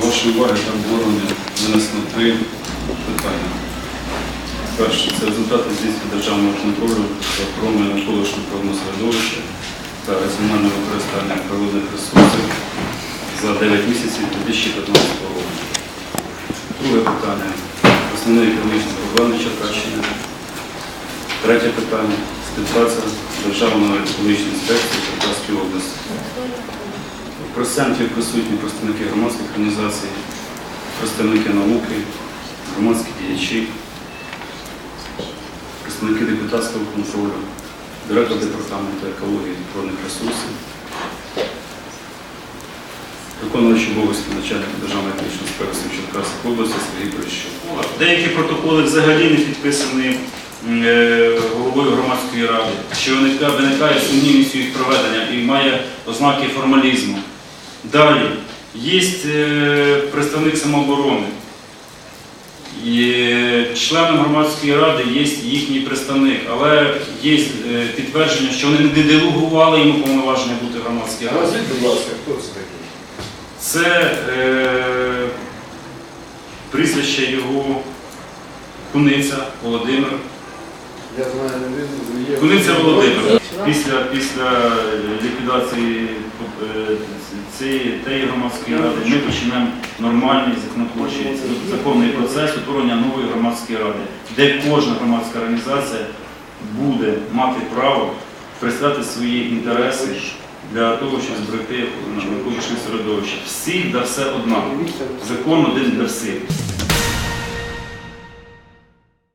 До вашої уваги там було винесено три питання. Перше, це результати здійснення державного контролю за охороною навколишнього природного середовища та раціональне використання природних ресурсів за 9 місяців 2015 року. Друге питання. Основні економічні проблеми Черкащини. Третє питання. Співпраця Державної екологічної інспекції Черкаської області. В прес-центрі присутні представники громадських організацій, представники науки, громадські діячі, представники депутатського контролю, директор департаменту екології та природних ресурсів, виконуючий обов'язки начальника Державної екологічної інспекції Черкаської області Сергій Прищук. Деякі протоколи взагалі не підписані е, головою громадської ради, що виникає сумнівність їх проведення і має ознаки формалізму. Далі є е, представник самооборони. І е, членом громадської ради є їхній представник, але є е, підтвердження, що вони не делегували йому повноваження бути в громадській раді. Назвіть, будь ласка, хто це такий? Це е, прізвище його Куниця Володимир. Я знаю, він є. Куниця Володимир. Після, після ліквідації е, цієї тієї громадської ради ми почнемо нормальний законотворчий законний процес утворення нової громадської ради, де кожна громадська організація буде мати право представити свої інтереси для того, щоб зберегти навколишнє середовище. Всіх да все однаково. Закон один для всіх.